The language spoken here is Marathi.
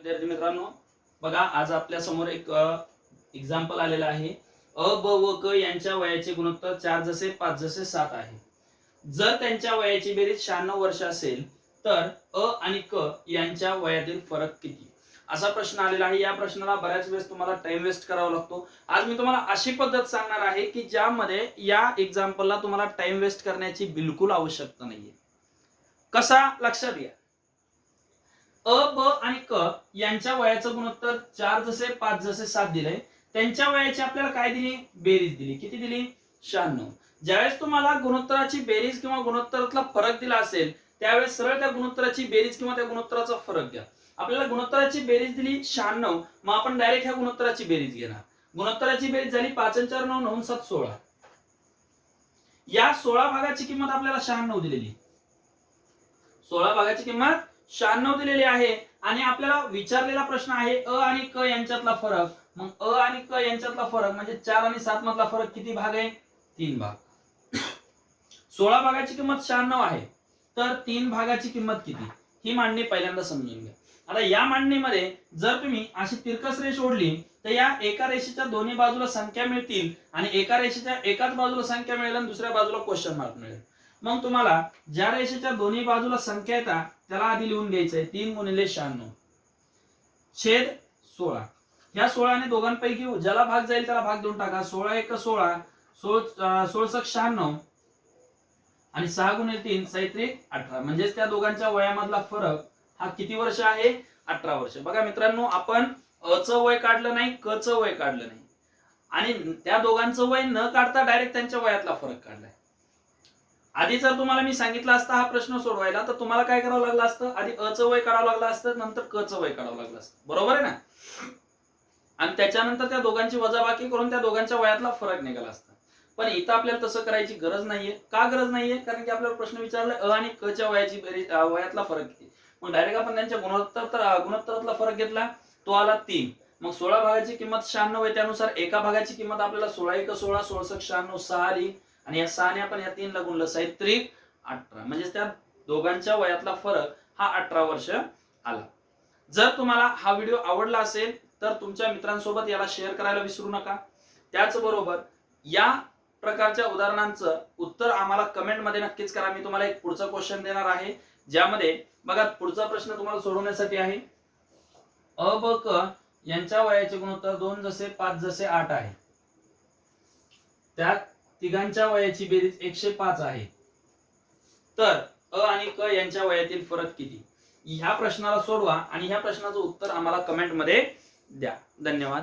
विद्यार्थी मित्रांनो बघा आज आपल्यासमोर एक एक्झाम्पल आलेला आहे. अ ब व क यांच्या वयाचे गुणोत्तर चार जसे पाच जसे सात आहे. जर त्यांच्या वयाची बेरीज शहाण्णव वर्ष असेल तर अ आणि क यांच्या वयातील फरक किती? असा प्रश्न आलेला आहे. या प्रश्नाला बऱ्याच वेळेस तुम्हाला टाइम वेस्ट करावा लागतो. आज मी तुम्हाला अशी पद्धत सांगणार आहे की ज्यामध्ये या एक्झाम्पलला तुम्हाला टाइम वेस्ट करण्याची बिलकुल आवश्यकता नाहीये. कसा? लक्षात घ्या. अ ब आणि क यांच्या वयाचं गुणोत्तर चार जसे पाच जसे सात दिले त्यांच्या वयाची आपल्याला काय दिली? बेरीज दिली. किती दिली? शहाण्णव. ज्यावेळेस तुम्हाला गुणोत्तराची बेरीज किंवा गुणोत्तरातला फरक दिला असेल त्यावेळेस सरळ त्या गुणोत्तराची बेरीज किंवा त्या गुणोत्तराचा फरक घ्या. आपल्याला गुणोत्तराची बेरीज दिली शहाण्णव मग आपण डायरेक्ट ह्या गुणोत्तराची बेरीज घेणार. गुणोत्तराची बेरीज झाली पाच चार नऊ नऊ सात सोळा. या सोळा भागाची किंमत आपल्याला शहाण्णव दिलेली. सोळा भागाची किंमत शहाण्णव दिलेले आहे आणि आपल्याला विचारलेला प्रश्न आहे अ आणि क यांच्यातला फरक. मग अ आणि क यांच्यातला फरक म्हणजे चार आणि सात मधला फरक किती भाग आहे? तीन भाग. सोळा भागाची किंमत शहाण्णव आहे. तर तीन भागाची किंमत किती? ही मांडणी पहिल्यांदा समजून घ्या. आता या मांडणीमध्ये जर तुम्ही अशी तिरकस रेष ओढली तर या एका रेषेच्या दोन्ही बाजूला संख्या मिळतील आणि एका रेषेच्या एकाच बाजूला संख्या मिळेल आणि दुसऱ्या बाजूला क्वेश्चन मार्क मिळेल. मग तुम्हाला ज्या रेषेच्या दोन्ही बाजूला संख्या येतात त्याला आधी लिहून घ्यायचं आहे तीन गुणिले शहाण्णव. छेद सोळा. ह्या सोळाने दोघांपैकी ज्याला भाग जाईल त्याला भाग देऊन टाका. सोळा एक सोळा सोळ सोळसक शहाण्णव आणि सहा गुणिले तीन साहित्रिक अठरा. म्हणजेच त्या दोघांच्या वयामधला फरक हा किती वर्ष आहे? अठरा वर्ष. बघा मित्रांनो आपण अचं वय काढलं नाही क च वय काढलं नाही. आणि त्या दोघांचं वय न काढता डायरेक्ट त्यांच्या वयातला फरक काढलाय. आधी जर तुम्हाला मी सांगितलं असतं हा प्रश्न सोडवायला तर तुम्हाला काय करावं लागलं असतं? आधी अ च वय काढावं लागलं असतं नंतर क च वय काढावं लागलं असतं. बरोबर आहे ना? आणि त्याच्यानंतर त्या दोघांची वजाबाकी करून त्या दोघांच्या वयातला फरक निघाला असता. पण इथं आपल्याला तसं करायची गरज नाहीये. का गरज नाहीये? कारण की आपल्याला प्रश्न विचारला अ आणि क च्या वयाची वयातला फरक किती? मग डायरेक्ट आपण त्यांच्या गुणोत्तर तर- गुणोत्तरातला फरक घेतला तो आला तीन. मग सोळा भागाची किंमत शहाण्णव आहे त्यानुसार एका भागाची किंमत आपल्याला सोळा एक सोळा सोळसष्ट शहाण्णव सहा आली. आणि या सहाने आपण या तीनला गुणलं साहित्रिक अठरा. म्हणजे त्या दोघांच्या वयातला फरक हा अठरा वर्ष आला. जर तुम्हाला हा व्हिडिओ आवडला असेल तर तुमच्या मित्रांसोबत याला शेअर करायला विसरू नका. त्याचबरोबर या प्रकारच्या उदाहरणांचं उत्तर आम्हाला कमेंटमध्ये नक्कीच करा. मी तुम्हाला एक पुढचा क्वेश्चन देणार आहे ज्यामध्ये बघा पुढचा प्रश्न तुम्हाला सोडवण्यासाठी आहे. अ ब क यांच्या वयाचे गुणोत्तर दोन जसे पाच जसे आठ आहे. त्या तिघांच्या वयाची बेरीज एकशे पाच आहे. तर अ आणि क यांच्या वयातील फरक किती? ह्या प्रश्नाला सोडवा आणि ह्या प्रश्नाचं उत्तर आम्हाला कमेंटमध्ये द्या. धन्यवाद.